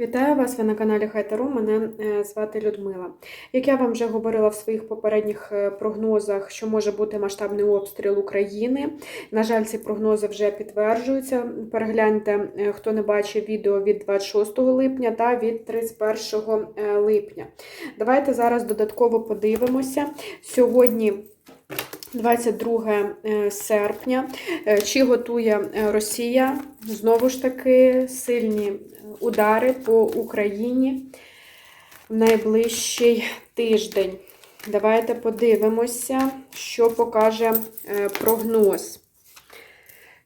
Вітаю вас! Ви на каналі Хайтару. Мене е, звати Людмила. Як я вам вже говорила в своїх попередніх е, прогнозах, що може бути масштабний обстріл України. На жаль, ці прогнози вже підтверджуються. Перегляньте, е, хто не бачив відео від 26 липня та від 31 е, липня. Давайте зараз додатково подивимося. Сьогодні. 22 е, серпня. Е, Чи готує е, Росія знову ж таки сильні удари по Україні в найближчий тиждень? Давайте подивимося, що покаже прогноз.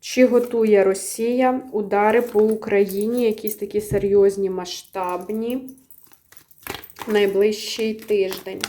Чи готує Росія удари по Україні, якісь такі серйозні масштабні в найближчий тиждень?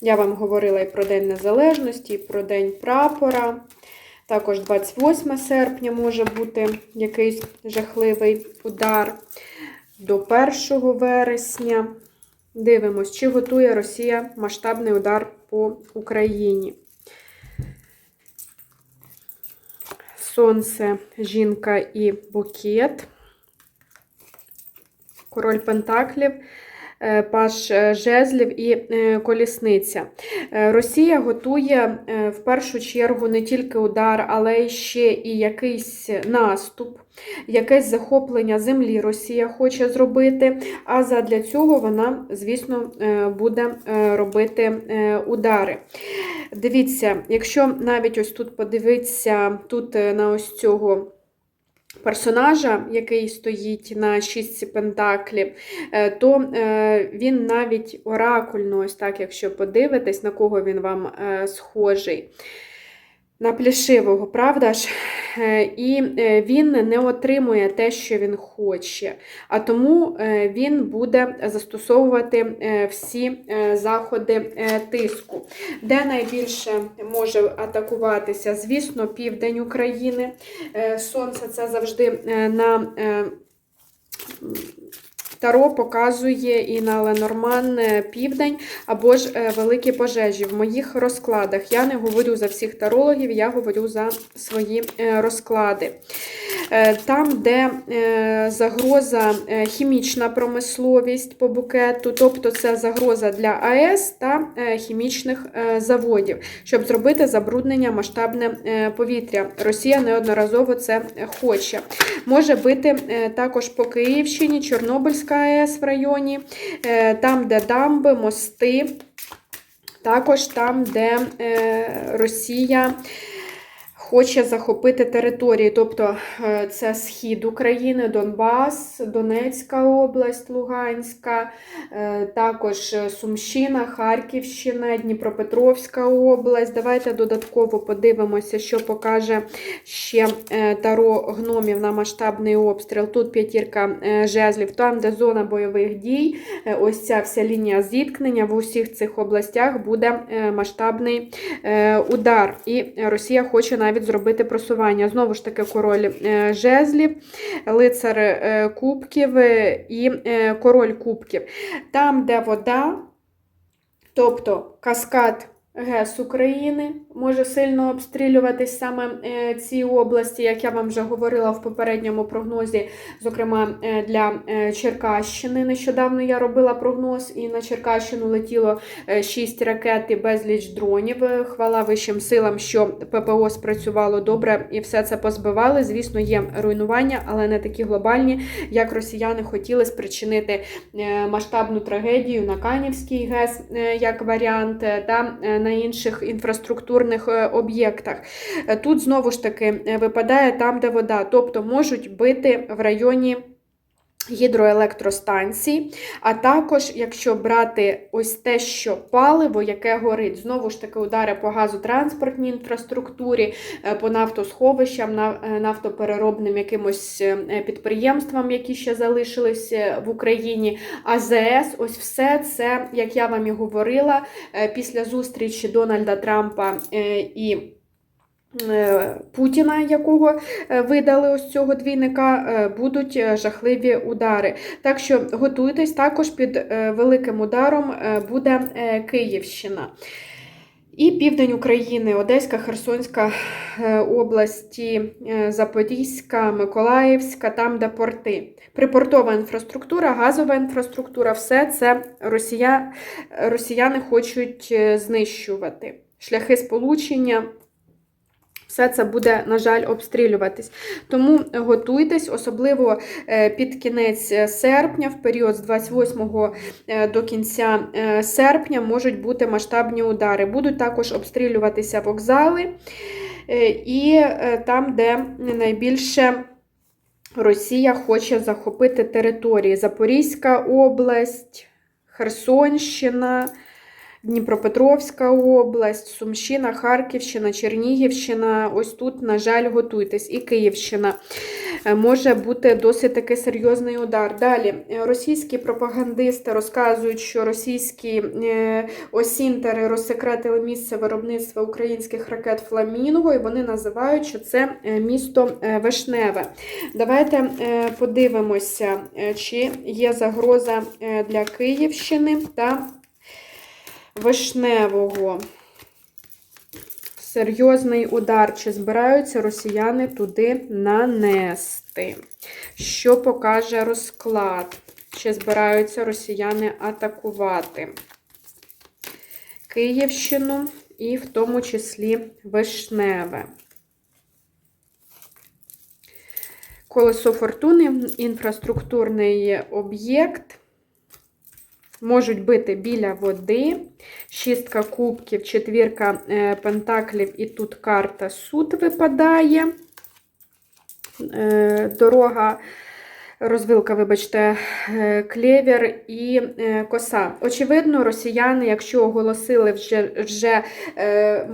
Я вам говорила і про День Незалежності, і про День прапора. Також 28 серпня може бути якийсь жахливий удар до 1 вересня. Дивимось, чи готує Росія масштабний удар по Україні. Сонце, жінка і букет. Король Пентаклів. Е, Паш жезлів і е, колісниця. Е, Росія готує в першу чергу не тільки удар, але ще і якийсь наступ, якесь захоплення землі Росія хоче зробити. А задля цього вона, звісно, буде робити удари. Дивіться, якщо навіть ось тут подивитися, тут на ось цього персонажа, який стоїть на шістці пентаклів, то він навіть оракульно, ось так, якщо подивитись, на кого він вам е, схожий. На плішивого, правда ж? Е, і е, він не отримує те, що він хоче, а тому він буде застосовувати всі заходи тиску. Де найбільше може атакуватися, звісно, південь України. Сонце це завжди на Таро показує і на Ленорман південь або ж е, великі пожежі. В моїх розкладах я не говорю за всіх тарологів, я говорю за свої е, розклади. Е, там, де загроза хімічна промисловість по букету, тобто це загроза для АЕС та хімічних заводів, щоб зробити забруднення масштабне повітря. Росія неодноразово це хоче. Може бити також по Київщині, Чорнобильська АЕС в районі, там, де дамби, мости, також там, де Росія хоче захопити території, тобто це схід України, Донбас, Донецька область, Луганська, також Сумщина, Харківщина, Дніпропетровська область. Давайте додатково подивимося, що покаже ще таро гномів на масштабний обстріл. Тут п'ятірка жезлів, там, де зона бойових дій, ось ця вся лінія зіткнення в усіх цих областях буде масштабний удар. І Росія хоче навіть зробити просування. Знову ж таки, король жезлів, лицар кубків і король кубків. Там, де вода, тобто каскад ГЕС України може сильно обстрілюватись саме ці області, як я вам вже говорила в попередньому прогнозі, зокрема для Черкащини. Нещодавно я робила прогноз, і на Черкащину летіло 6 ракет і безліч дронів. Хвала вищим силам, що ППО спрацювало добре і все це позбивали. Звісно, є руйнування, але не такі глобальні, як росіяни хотіли спричинити масштабну трагедію на Канівський ГЕС як варіант. та на інших інфраструктурних об'єктах. Тут, знову ж таки, випадає там, де вода, тобто можуть бити в районі. Гідроелектростанцій, а також, якщо брати ось те, що паливо, яке горить, знову ж таки, удари по газотранспортній інфраструктурі, по нафтосховищам, нафтопереробним якимось підприємствам, які ще залишились в Україні. АЗС, ось все це, як я вам і говорила, після зустрічі Дональда Трампа і Путіна, якого видали ось цього двійника, будуть жахливі удари. Так що готуйтесь, також під великим ударом буде Київщина. І південь України, Одеська, Херсонська е, області, е, Запорізька, Миколаївська, там, де порти. Припортова інфраструктура, газова інфраструктура все це росія, росіяни хочуть е, знищувати. Шляхи сполучення. Все це буде, на жаль, обстрілюватись. Тому готуйтесь, особливо е, під кінець е, серпня, в період з 28 е, до кінця серпня можуть бути масштабні удари. Будуть також обстрілюватися вокзали і там, де найбільше Росія хоче захопити території. Запорізька область, Херсонщина. Дніпропетровська область, Сумщина, Харківщина, Чернігівщина. Ось тут, на жаль, готуйтесь. І Київщина. Е, Може бути досить таки серйозний удар. Далі, російські пропагандисти розказують, що російські е, осінтери розсекретили місце виробництва українських ракет Фламінго, і вони називають, що це е, місто Вишневе. Давайте подивимося, чи є загроза для Київщини та Вишневого. Серйозний удар. Чи збираються росіяни туди нанести? Що покаже розклад? Чи збираються росіяни атакувати Київщину і в тому числі Вишневе? Колесо фортуни інфраструктурний об'єкт. Можуть бити біля води, шістка кубків, четвірка е, пентаклів, і тут карта суд випадає. Е, Дорога, розвилка, вибачте, е, клєвір і е, коса. Очевидно, росіяни, якщо оголосили вже, вже е,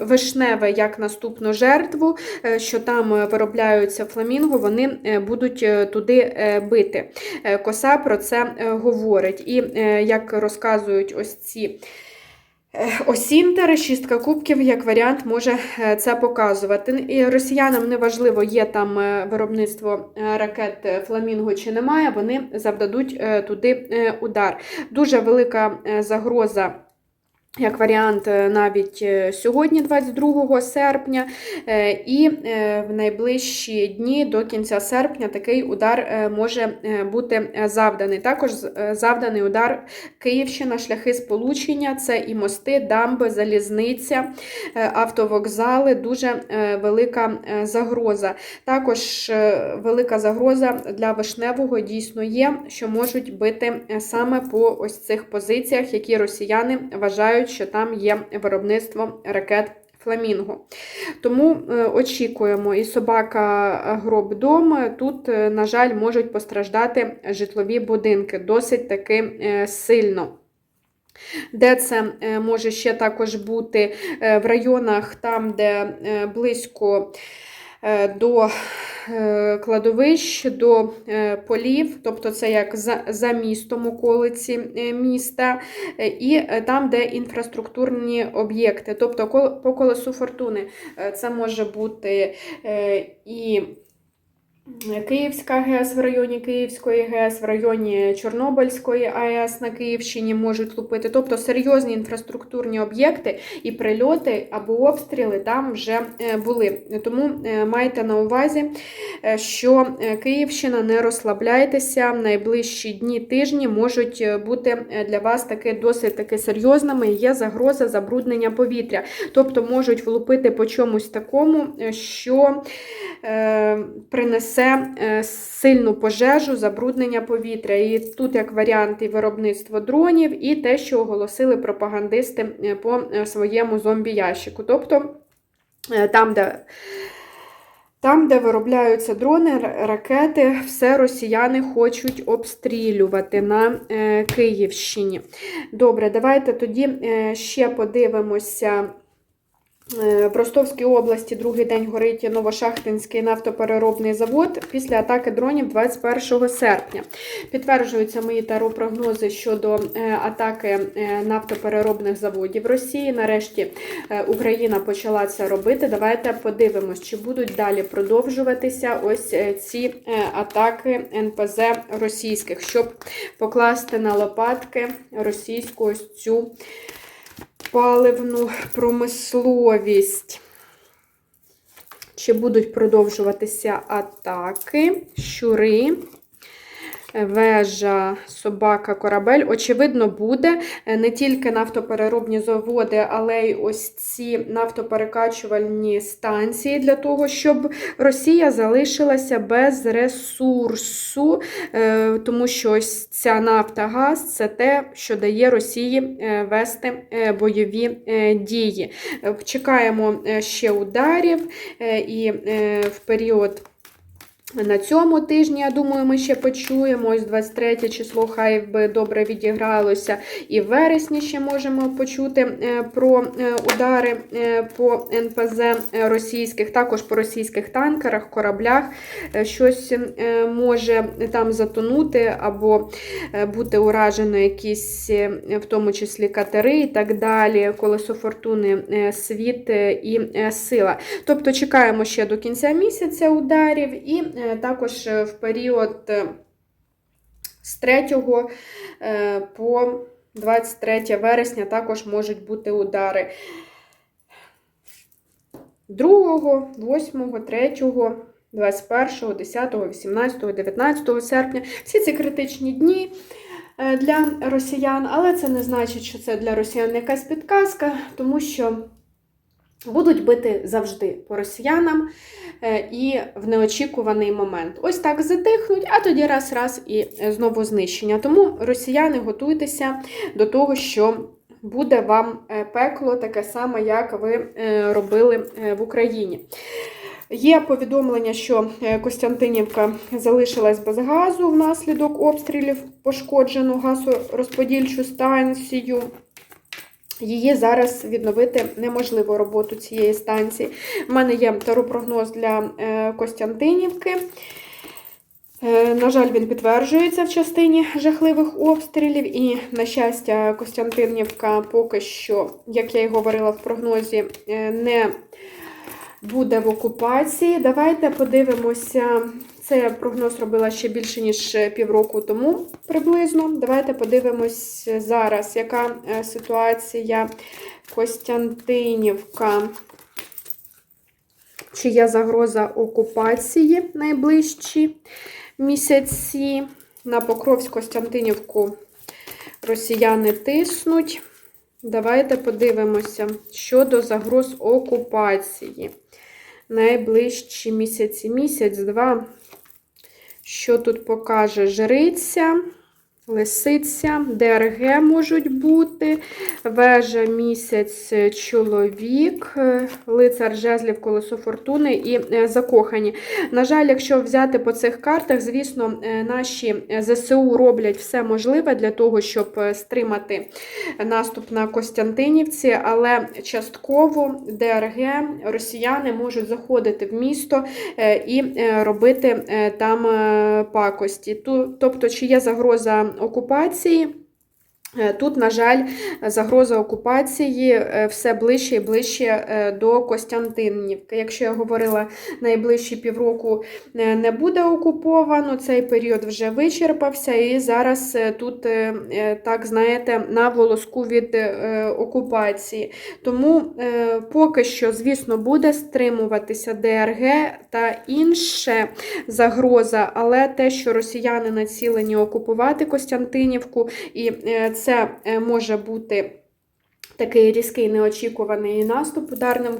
вишневе як наступну жертву, що там виробляються фламінго, вони будуть туди бити. Коса про це говорить. І як розказують ось ці е, шістка кубків, як варіант, може е, це показувати. І росіянам не важливо, є там е, виробництво ракет Фламінго чи немає, вони завдадуть туди удар. Дуже велика загроза. Як варіант, е, навіть е, сьогодні, 22 серпня, е, і в найближчі дні до кінця серпня такий удар може бути завданий. Також завданий удар Київщина, шляхи сполучення, це і мости, дамби, залізниця, автовокзали, дуже велика загроза. Також велика загроза для Вишневого дійсно є, що можуть бити саме по ось цих позиціях, які росіяни вважають, що там є виробництво ракет. Фламінго. Тому е, очікуємо і собака е, гроб дом. Тут, е, на жаль, можуть постраждати житлові будинки досить таки сильно. Де це може ще також бути в районах, там, де близько до е, кладовищ, до е, полів, тобто це як за, за містом околиці е, міста, е, і е, там, де інфраструктурні об'єкти, тобто по колесу фортуни, е, це може бути е, і Київська ГЕС в районі Київської ГЕС, в районі Чорнобильської АЕС на Київщині можуть лупити. Тобто серйозні інфраструктурні об'єкти і прильоти або обстріли там вже е, були. Тому е, майте на увазі, е, що Київщина не розслабляйтеся, найближчі дні, тижні можуть бути для вас таки досить таки серйозними. Є загроза забруднення повітря. Тобто можуть влупити по чомусь такому, що принесе е, сильну пожежу, забруднення повітря. І тут як варіант і виробництво дронів, і те, що оголосили пропагандисти е, по е, своєму зомбі-ящику. Тобто там, де там, де виробляються дрони, ракети, все росіяни хочуть обстрілювати на Київщині. Добре, давайте тоді ще подивимося. Е, В Ростовській області другий день горить Новошахтинський нафтопереробний завод після атаки дронів 21 серпня. Підтверджуються мої таропрогнози щодо е, атаки е, нафтопереробних заводів Росії. Нарешті е, Україна почала це робити. Давайте подивимось, чи будуть далі продовжуватися ось е, ці е, атаки НПЗ російських, щоб покласти на лопатки російську ось цю паливну промисловість. Чи будуть продовжуватися атаки, щури, вежа, собака, корабель? Очевидно, буде Е, не тільки нафтопереробні заводи, але й ось ці нафтоперекачувальні станції для того, щоб Росія залишилася без ресурсу, е, тому що ось ця нафта, газ це те, що дає Росії е, вести бойові дії. Чекаємо ще ударів і в період. На цьому тижні, я думаю, ми ще почуємо. Ось 23 число, хай би добре відігралося. І в вересні ще можемо почути е, про е, удари е, по НПЗ російських, також по російських танкерах, кораблях. Щось може там затонути або бути уражено якісь, в тому числі катери і так далі. Колесо фортуни, світ і сила. Тобто чекаємо ще до кінця місяця ударів, і також е, в період е, з 3 е, по 23 вересня також можуть бути удари. 2, 8, 3, 21, 10, 18, 19 серпня. Всі ці критичні дні е, для росіян, але це не значить, що це для росіян якась підказка, тому що будуть бити завжди по росіянам е, і в неочікуваний момент. Ось так затихнуть, а тоді раз-раз і знову знищення. Тому росіяни готуйтеся до того, що буде вам е, пекло таке саме, як ви е, робили в Україні. Є повідомлення, що Костянтинівка залишилась без газу внаслідок обстрілів, пошкоджену газорозподільчу станцію. Її зараз відновити неможливо роботу цієї станції. У мене є таропрогноз для е, Костянтинівки. Е, На жаль, він підтверджується в частині жахливих обстрілів. І, на щастя, Костянтинівка поки що, як я і говорила в прогнозі, е, не буде в окупації. Давайте подивимося. Це прогноз робила ще більше, ніж півроку тому приблизно. Давайте подивимось зараз, яка е, ситуація Костянтинівка. Чи є загроза окупації найближчі місяці? На Покровськ-Костянтинівку росіяни тиснуть. Давайте подивимося щодо загроз окупації. Найближчі місяці, місяць-два. Що тут покаже жриця, лисиця, ДРГ можуть бути, вежа місяць чоловік, е, лицар жезлів, колесо фортуни і е, закохані. На жаль, якщо взяти по цих картах, звісно, е, наші ЗСУ роблять все можливе для того, щоб стримати наступ на Костянтинівці, але частково ДРГ росіяни можуть заходити в місто і робити там пакості. Тобто, чи є загроза окупації? Е, Тут, на жаль, загроза окупації е, все ближче і ближче е, до Костянтинівки. Якщо я говорила, найближчі півроку не буде окуповано, цей період вже вичерпався, і зараз тут, так знаєте, на волоску від окупації. Тому поки що, звісно, буде стримуватися ДРГ та інше загроза, але те, що росіяни націлені окупувати Костянтинівку, і е, це е, може бути. Такий різкий неочікуваний наступ ударним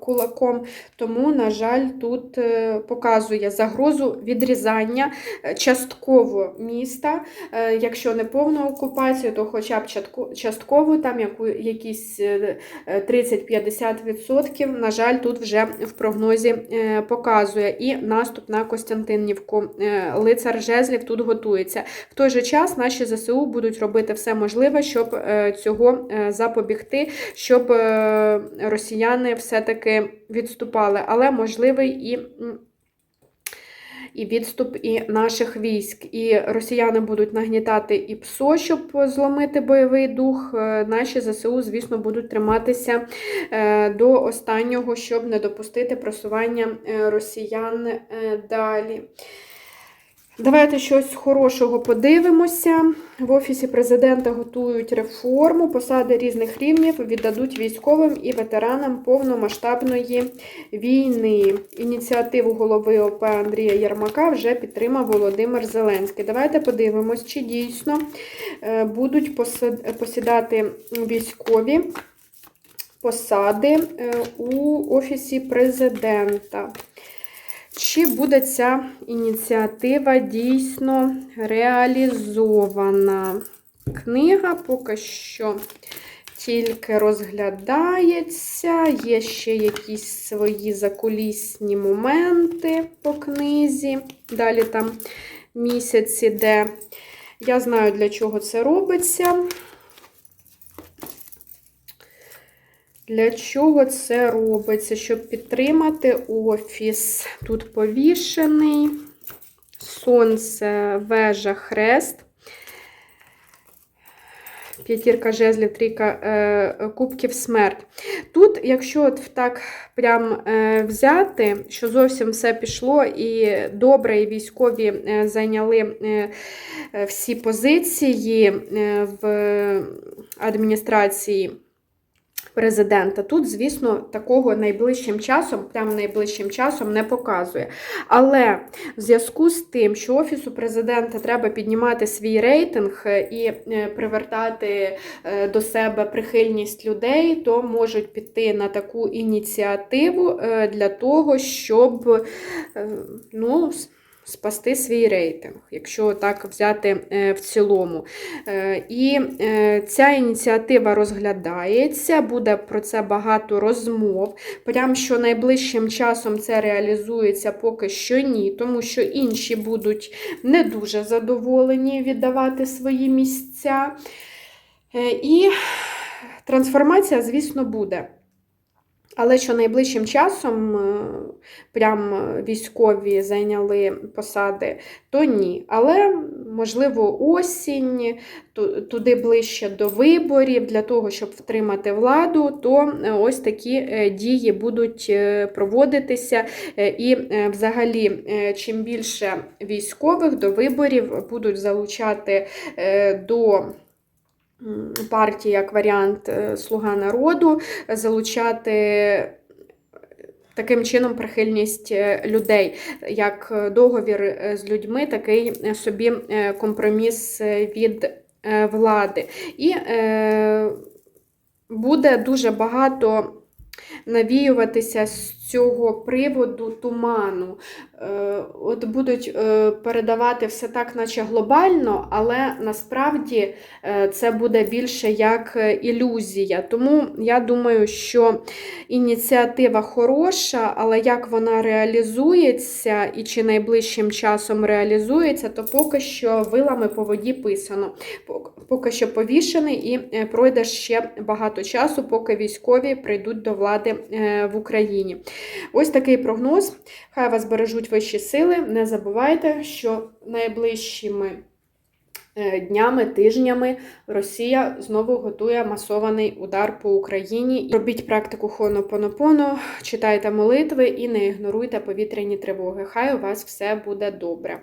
кулаком, тому, на жаль, тут е, показує загрозу відрізання е, частково міста. Е, Якщо не повну окупацію, то хоча б частково, там якісь е, е, 30-50%, на жаль, тут вже в прогнозі показує. І наступ на Костянтинівку. Лицар жезлів тут готується. В той же час наші ЗСУ будуть робити все можливе, щоб цього е, запобігти, щоб е, росіяни все-таки відступали. Але можливий і. І відступ і наших військ. І росіяни будуть нагнітати і ПСО, щоб зломити бойовий дух. Е, Наші ЗСУ, звісно, будуть триматися е, до останнього, щоб не допустити просування росіян далі. Давайте щось хорошого подивимося. В Офісі президента готують реформу, посади різних рівнів віддадуть військовим і ветеранам повномасштабної війни. Ініціативу голови ОП Андрія Єрмака вже підтримав Володимир Зеленський. Давайте подивимось, чи дійсно е, будуть посідати військові посади е, у Офісі президента. Чи буде ця ініціатива дійсно реалізована? Книга поки що тільки розглядається, є ще якісь свої закулісні моменти по книзі. Далі там місяць іде. Я знаю, для чого це робиться. Для чого це робиться? Щоб підтримати офіс. Тут повішений, сонце, вежа, хрест. П'ятірка жезлів, трійка е, кубків, смерть. Тут, якщо от так прям е, взяти, що зовсім все пішло, і добре, і військові е, зайняли е, всі позиції е, в адміністрації президента. Тут, звісно, такого найближчим часом, прямо найближчим часом не показує. Але в зв'язку з тим, що Офісу президента треба піднімати свій рейтинг е, і е, привертати е, до себе прихильність людей, то можуть піти на таку ініціативу для того, щоб ну, спасти свій рейтинг, якщо так взяти е, в цілому. Е, І е, ця ініціатива розглядається, буде про це багато розмов. Прям що найближчим часом це реалізується поки що ні, тому що інші будуть не дуже задоволені віддавати свої місця. І трансформація, звісно, буде. Але що найближчим часом е, прям е, військові зайняли посади, то ні. Але, можливо, осінь, ту- туди ближче до виборів, для того, щоб втримати владу, то е, ось такі дії будуть проводитися. І взагалі, чим більше військових до виборів будуть залучати до. Партії як варіант е, Слуга народу, залучати таким чином прихильність е, людей, як е, договір е, з людьми, такий е, собі е, компроміс е, від е, влади. І е, буде дуже багато навіюватися з цього приводу туману. Е, От будуть е, передавати все так, наче глобально, але насправді е, це буде більше як ілюзія. Тому я думаю, що ініціатива хороша, але як вона реалізується і чи найближчим часом реалізується, то поки що вилами по воді писано. Поки що повішений і пройде ще багато часу, поки військові прийдуть до влади в Україні. Ось такий прогноз. Хай вас бережуть вищі сили. Не забувайте, що найближчими е, днями, тижнями Росія знову готує масований удар по Україні. Робіть практику хонопонопоно, читайте молитви і не ігноруйте повітряні тривоги. Хай у вас все буде добре.